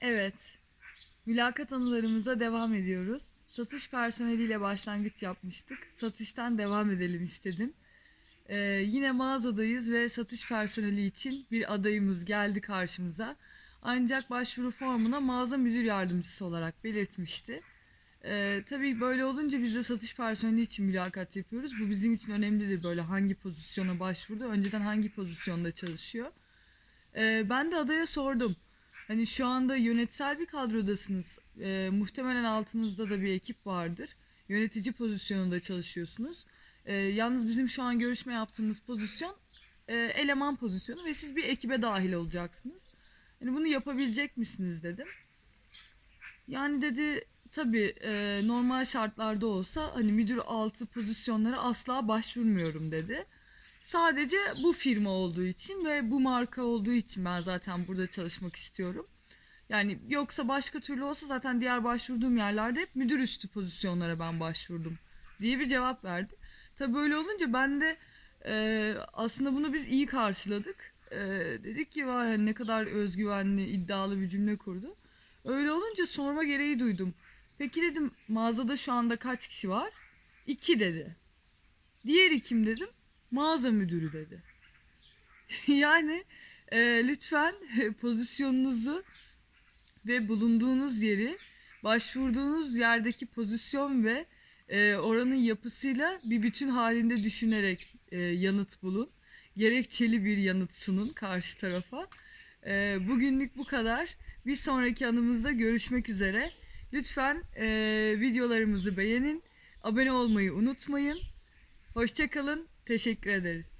Evet. Mülakat anılarımıza devam ediyoruz. Satış personeliyle başlangıç yapmıştık. Satıştan devam edelim istedim. Ee, yine mağazadayız ve satış personeli için bir adayımız geldi karşımıza. Ancak başvuru formuna mağaza müdür yardımcısı olarak belirtmişti. Ee, tabii böyle olunca biz de satış personeli için mülakat yapıyoruz. Bu bizim için önemlidir böyle hangi pozisyona başvurdu, önceden hangi pozisyonda çalışıyor. Ee, ben de adaya sordum. Hani şu anda yönetsel bir kadrodasınız. Ee, muhtemelen altınızda da bir ekip vardır. Yönetici pozisyonunda çalışıyorsunuz. Ee, yalnız bizim şu an görüşme yaptığımız pozisyon e, eleman pozisyonu ve siz bir ekibe dahil olacaksınız. Hani bunu yapabilecek misiniz dedim. Yani dedi tabii e, normal şartlarda olsa hani müdür altı pozisyonlara asla başvurmuyorum dedi. Sadece bu firma olduğu için ve bu marka olduğu için ben zaten burada çalışmak istiyorum. Yani yoksa başka türlü olsa zaten diğer başvurduğum yerlerde hep müdür üstü pozisyonlara ben başvurdum diye bir cevap verdi. Tabii böyle olunca ben de e, aslında bunu biz iyi karşıladık. E, dedik ki vay ne kadar özgüvenli, iddialı bir cümle kurdu. Öyle olunca sorma gereği duydum. Peki dedim mağazada şu anda kaç kişi var? İki dedi. Diğeri kim dedim? Mağaza müdürü dedi. yani e, lütfen pozisyonunuzu ve bulunduğunuz yeri başvurduğunuz yerdeki pozisyon ve e, oranın yapısıyla bir bütün halinde düşünerek e, yanıt bulun. Gerekçeli bir yanıt sunun karşı tarafa. E, bugünlük bu kadar. Bir sonraki anımızda görüşmek üzere. Lütfen e, videolarımızı beğenin. Abone olmayı unutmayın. Hoşçakalın. Teşekkür ederiz.